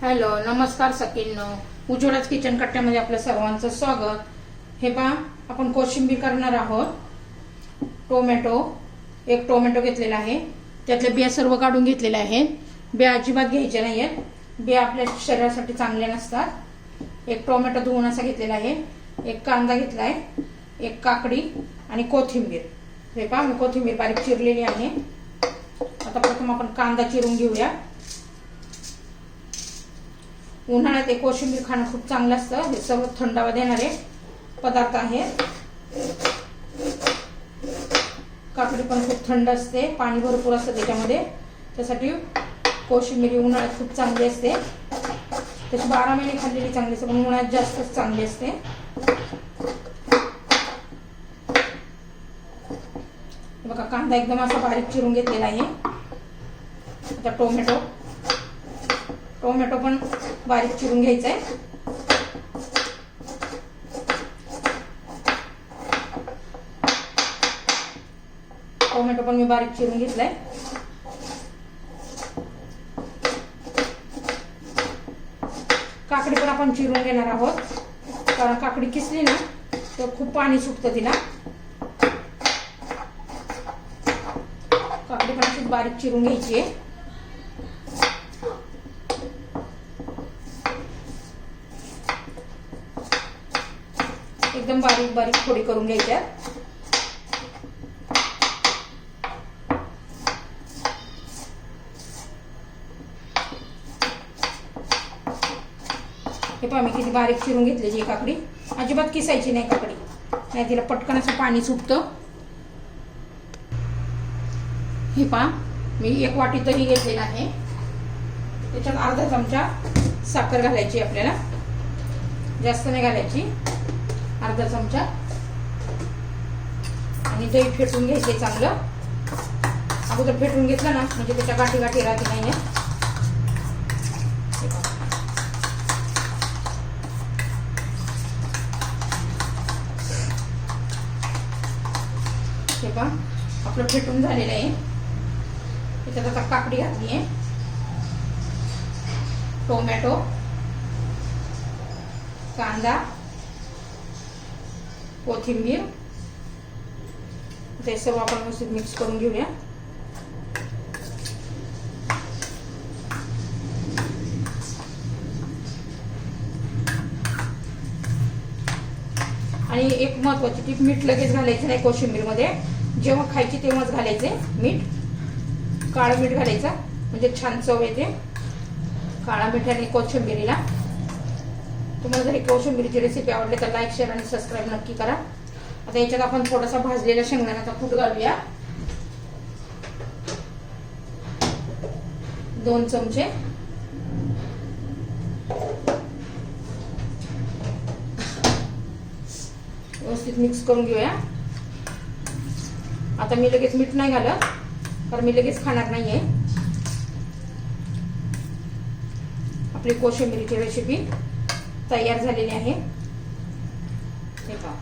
Hello नमस्कार सकिन उज्ज्वलाच kitchen कट्ट्यामध्ये आपलं सर्वांचं स्वागत. हे पहा आपण कोशिंबीर करणार आहोत. टोमॅटो एक टोमॅटो घेतलेला आहे. त्यातले बिया सर्व काढून घेतलेल्या आहेत. बिया अजिबात घ्यायच्या नाही आहेत बिया आपल्या शरीरासाठी चांगल्या नसतात. एक टोमॅटो धुवून असा घेतलेला आहे. एक कांदा घेतला आहे एक काकडी आणि कोथिंबीर. हे पहा मी कोथिंबीर बारीक चिरलेली आहे. आता प्रथम आपण कांदा चिरून घेऊया. उन्हाळ्यात एक कोशिंबीर खाणं खूप चांगलं असतं. हे सर्व थंडावा देणारे पदार्थ आहेत. काकडी पण खूप थंड असते. पाणी भरपूर असतं त्याच्यामध्ये. त्यासाठी कोशिंबीर उन्हाळ्यात खूप चांगली असते. तशी बारा महिने खाल्लेली चांगली असते पण उन्हाळ्यात जास्तच चांगली असते. बघा कांदा एकदम असा बारीक चिरून घेतलेला आहे. आता टोमॅटो. टोमॅटो पण बारीक चिरून घ्यायचं आहे टोमॅटो पण मी बारीक चिरून घेतलाय. काकडी पण आपण चिरून घेणार आहोत. कारण काकडी किसली ना तर खूप पाणी सुटतं तिला. काकडी पण अशीच बारीक चिरून घ्यायची आहे. एकदम बारीक बारीक फोडी करून घ्यायच्या. हे पहा मी किती बारीक चिरून घेतलेली काकडी. अजिबात किसायची नाही काकडी. नाही तिला पटकन असं पाणी सुटतं. हे पहा मी एक वाटी दही घेतलेला आहे. त्याच्यात अर्धा चमचा साखर घालायची आपल्याला. जास्त नाही घालायची. अर्धा चमचा. आणि दही फेटून घ्यायचे चांगलं. अगोदर फेटून घेतलं ना म्हणजे त्याच्या गाठी गाठी राहते नाही. हे पहा आपलं फेटून झालेलं आहे. त्याच्यात आता काकडी घातली आहे. टोमॅटो कांदा कोथिंबीर. ते सर्व आपण व्यवस्थित मिक्स करून घेऊया. आणि एक महत्वाची टीप मीठ लगेच घालायचं नाही कोशिंबीरमध्ये. जेव्हा खायची तेव्हाच घालायचे मीठ. काळं मीठ घालायचं म्हणजे छान चव येते. काळा मीठ आणि कोशिंबिरीला. तुम्हाला जर ही कोशिंबिरीची रेसिपी आवडली तर लाईक शेअर आणि सबस्क्राईब नक्की करा. आता याच्यात आपण थोडासा भाजलेला शेंगदाण्याचा कूट घालूया. दोन चमचे. व्यवस्थित मिक्स करून घेऊया. आता मी लगेच मीठ नाही घालत कारण मी लगेच खाणार नाहीये. आपली कोशिंबिरीची रेसिपी तयार झालेली आहे. हे पहा.